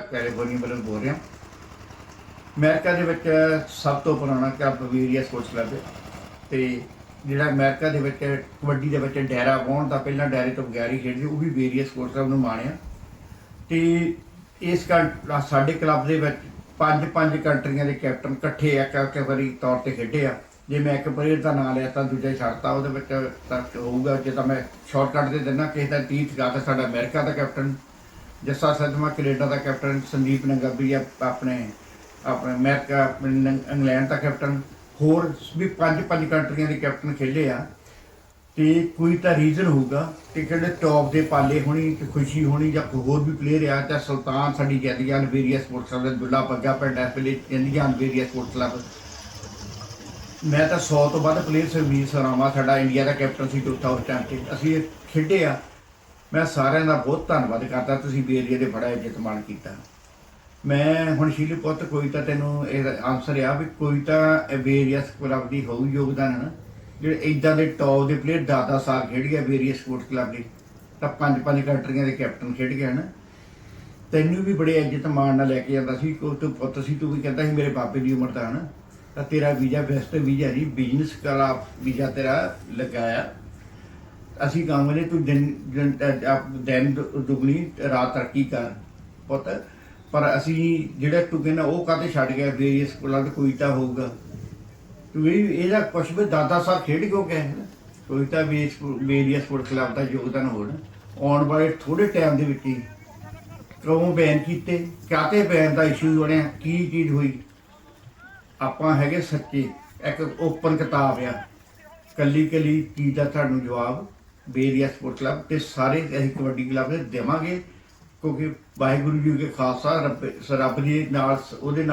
California ਵੱਲੋਂ ਬੋਲ ਰਿਹਾ। ਅਮਰੀਕਾ ਦੇ ਵਿੱਚ ਸਭ ਤੋਂ ਪੁਰਾਣਾ ਕਲੱਬ ਵੀਰੀਆ ਸਪੋਰਟਸ ਕਲੱਬ ਹੈ। ਤੇ ਜਿਹੜਾ ਅਮਰੀਕਾ ਦੇ ਵਿੱਚ ਕਬੱਡੀ ਦੇ ਵਿੱਚ ਡੈਰਾ ਵਾਹੁਣ ਦਾ ਪਹਿਲਾਂ ਡੈਰੇ ਤੋਂ ਬਗੈਰ ਹੀ ਖੇਡਦੇ, ਉਹ ਵੀ ਵੀਰੀਆ ਸਪੋਰਟਸ ਕਲੱਬ ਨੂੰ ਮਾਣਿਆ। ਤੇ ਇਸ ਕੰ ਸਾਡੇ ਕਲੱਬ ਦੇ ਵਿੱਚ ਪੰਜ ਪੰਜ ਕੰਟਰੀਆਂ ਦੇ ਕੈਪਟਨ ਇਕੱਠੇ ਆ ਇੱਕ ਵਾਰੀ ਤੌਰ ਤੇ ਖੇਡੇ ਆ। ਜੇ ਮੈਂ ਇੱਕ ਪਲੇਅਰ ਦਾ ਨਾਮ ਲਿਆ ਤਾਂ ਦੂਜਾ ਛੱਡਤਾ, ਉਹਦੇ ਵਿੱਚ ਤਾਂ ਹੋਊਗਾ। ਜੇ ਤਾਂ ਮੈਂ ਸ਼ਾਰਟਕਟ ਦੇ ਦਿੰਦਾ, ਕਿਸੇ ਦਾ ਤੀਤ ਗਾ ਤਾਂ ਸਾਡਾ ਅਮਰੀਕਾ ਦਾ ਕੈਪਟਨ ਜੱਸਾ ਸਦਮਾ ਕੈਨੇਡਾ ਦਾ ਕੈਪਟਨ ਸੰਦੀਪ ਨੰਗਾਬੀ ਆ ਆਪਣੇ ਆਪਣੇ ਅਮਰੀਕਾ, ਆਪਣੇ ਇੰਗਲੈਂਡ ਦਾ ਕੈਪਟਨ, ਹੋਰ ਵੀ ਪੰਜ ਪੰਜ ਕੰਟਰੀਆਂ ਦੇ ਕੈਪਟਨ ਖੇਡੇ ਆ। ਤੇ ਕੋਈ ਤਾਂ ਰੀਜ਼ਨ ਹੋਊਗਾ ਕਿ ਕਹਿੰਦੇ ਟੌਪ ਦੇ ਪਾਲੇ ਹੋਣੀ ਤੇ ਖੁਸ਼ੀ ਹੋਣੀ ਜਾਂ ਕੋਈ ਹੋਰ ਵੀ ਪਲੇਅਰ ਆ, ਜਾਂ ਸੁਲਤਾਨ ਸਾਡੀ ਜੈਦੀਆਂ ਅਲਵੇਰੀਆ ਸਪੋਰਟਸ ਕਲੱਬ ਦੇ ਦੁੱਲਾ ਪੱਗਾ ਪਿੰਡ ਇਸ ਵੇਲੇ ਇੰਡੀਆ ਅਲਵੇਰੀਆ ਸਪੋਰਟਸ ਕਲੱਬ। ਮੈਂ ਤਾਂ 100 ਤੋਂ ਵੱਧ ਪਲੇਅਰ ਸਰਵੀਸ ਸਰਾਵਾ, ਸਾਡਾ ਇੰਡੀਆ ਦਾ ਕੈਪਟਨ ਸੀ ਚੌਥਾ ਉਸ ਟਾਈਮ ਤੇ ਅਸੀਂ ਇਹ ਖੇਡੇ ਆ। ਮੈਂ ਸਾਰਿਆਂ ਦਾ ਬਹੁਤ ਧੰਨਵਾਦ ਕਰਦਾ ਤੁਸੀਂ ਬੇਰੀਏ ਦੇ ਬੜਾ ਇੱਜ਼ਤ ਮਾਣ ਕੀਤਾ। ਮੈਂ ਹੁਣ ਸ਼ੀਲ ਪੁੱਤ, ਕੋਈ ਤਾਂ ਤੈਨੂੰ ਇਹ ਆਨਸਰ ਆ ਵੀ ਕੋਈ ਤਾਂ ਵੇਰੀਅਸ ਕਲੱਬ ਦੀ ਹੋਊ ਯੋਗਦਾਨ ਹੈ ਨਾ। ਜਿਹੜੇ ਇਦਾਂ ਦੇ ਟੌਪ ਦੇ ਪਲੇਅਰ ਦਾਦਾ ਸਾਲ ਖੇਡ ਗਿਆ ਵੇਰੀਅਸ ਸਪੋਰਟਸ ਕਲੱਬ ਦੇ, ਤਾਂ ਪੰਜ ਪੰਜ ਕੰਟਰੀਆਂ ਦੇ ਕੈਪਟਨ ਖੇਡ ਗਿਆ ਨਾ ਤੈਨੂੰ ਵੀ ਬੜੇ ਇੱਜ਼ਤ ਮਾਣ ਨਾਲ ਲੈ ਕੇ ਜਾਂਦਾ ਸੀ। ਕੋ ਤੂੰ ਪੁੱਤ ਸੀ, ਤੂੰ ਵੀ ਕਹਿੰਦਾ ਸੀ ਮੇਰੇ ਬਾਪੇ ਦੀ ਉਮਰ ਦਾ ਹਨਾ ਤਾਂ ਤੇਰਾ ਵੀਜ਼ਾ ਬੈਸਟ ਵੀਜ਼ਾ ਜੀ ਬਿਜ਼ਨਸ ਕਲਾ ਵੀਜ਼ਾ ਤੇਰਾ ਲਗਾਇਆ। ਅਸੀਂ ਕਹਾਂਗੇ ਤੂੰ ਦਿਨ ਦਿਨ, ਅਹ ਦੁਗਣੀ, ਰਾਤ ਤਰੱਕੀ ਕਰ, ਪੁੱਤ। ਪਰ ਅਸੀਂ ਜਿਹੜਾ ਤੂੰ ਕਹਿੰਦਾ ਉਹ ਕਾਹਤੇ ਛੱਡ ਗਿਆ ਵੇਰੀਅਸ ਸਕੂਲਾਂ ਤੇ ਕੋਈ ਤਾਂ ਹੋਊਗਾ। ਤੂੰ ਇਹ ਇਹਦਾ ਕੁਛ ਵੀ ਦਾਦਾ ਸਾਹਿਬ ਖੇਡ ਕਿਉਂ ਗਏ ਹਨ ਕੋਈ ਤਾਂ ਵੀ ਵੇਰੀਅਸ ਸਪੋਰਟ ਕਲੱਬ ਦਾ ਯੋਗਦਾਨ ਹੋਣ ਆਉਣ ਵਾਲੇ ਥੋੜੇ ਟਾਈਮ ਦੇ ਵਿੱਚ ਹੀ ਕਿਉਂ ਬੈਨ ਕੀਤੇ, ਕਾਹਤੇ ਬੈਨ ਦਾ ਇਸ਼ੂ ਬਣਿਆ, ਕੀ ਚੀਜ਼ ਹੋਈ? ਆਪਾਂ ਹੈਗੇ ਸੱਚੇ, ਇੱਕ ਓਪਨ ਕਿਤਾਬ ਆ। ਕੱਲੀ ਕੱਲੀ ਚੀਜ਼ ਦਾ ਤੁਹਾਨੂੰ ਜਵਾਬ ਬੇਰੀਆ ਸਪੋਰਟ ਕਲੱਬ ਤੇ ਸਾਰੇ ਅਸੀਂ ਕਬੱਡੀ ਕਲੱਬ ਦੇ ਦੇਵਾਂਗੇ, ਕਿਉਂਕਿ ਵਾਹਿਗੁਰੂ ਜੀ ਕੇ ਖਾਲਸਾ ਰੱਬ ਰੱਬ ਦੇ ਨਾਲ ਉਹਦੇ ਨਾਲ